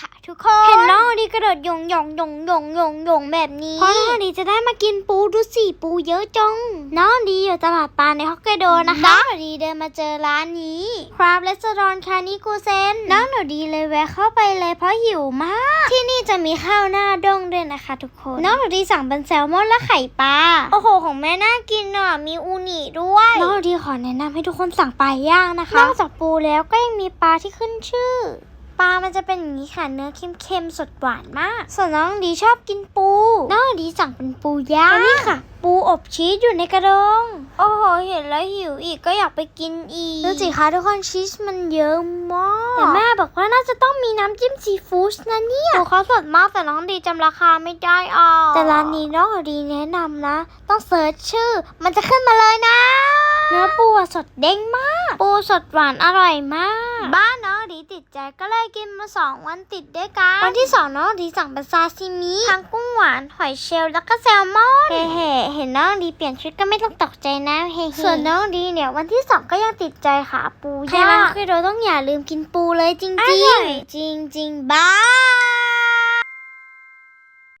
ค่ะทุกคนเห็นน้องดีกระโดดยงยงยงยงยงยงแบบนี้เพราะน้องดีจะได้มากินปูดูสิปูเยอะจังน้องดีอยู่ตลาดปลาในฮอกไกโดนะคะน้องหนูดีเดินมาเจอร้านนี้ครับเลสตอรคานิกูเซนน้องหนูดีเลยแวะเข้าไปเลยเพราะหิวมาก ที่นี่จะมีข้าวหน้าด้งด้วยนะคะ ทุกคนน้องหนูดีสั่งเป็นแซลมอนและไข่ปลาโอ้โหของแม่น่ากินอะมีอูนิด้วยน้องหนูดีขอแนะนำให้ทุกคนสั่งปลาย่างนะคะนอกจากปูแล้วก็ยังมีปลาที่ขึ้นชื่อ ปลามันจะเป็นอย่างนี้ค่ะ เนื้อเค็มๆสดหวานมาก ส่วนน้องดีชอบกินปู น้องดีสั่งเป็นปูย่างนี่ค่ะ ปูอบชีสอยู่ในกระดง โอ้โห เห็นแล้วหิวอีกก็อยากไปกินอีกดูสิคะทุกคนชีสมันเยอะมาก แต่แม่บอกว่าน่าจะต้องมีน้ำจิ้มซีฟู้ดนะเนี่ยปูเขาสดมากแต่น้องดีจำราคาไม่ได้อะแต่ร้านนี้น้องดีแนะนำนะ ต้องเสิร์ชชื่อ มันจะขึ้นมาเลยนะ เนื้อปูอะสดเด้งมาก ปูสดหวานอร่อยมาก บ้านน้องดี ติดใจก็เลยกินมาสองวันติดด้วยกัน วันที่สองน้องดีสั่งเป็นซาซิมิทั้งกุ้งหวานหอยเชลล์แล้วก็แซลมอนเฮ้เฮ้เห็นน้องดีเปลี่ยนชุดก็ไม่ต้องตกใจนะเฮ้ส่วนน้องดีเนี่ยวันที่สองก็ยังติดใจค่ะปูย่างใครมาคือเราต้องอย่าลืมกินปูเลยจริงๆจริงจริงๆบาย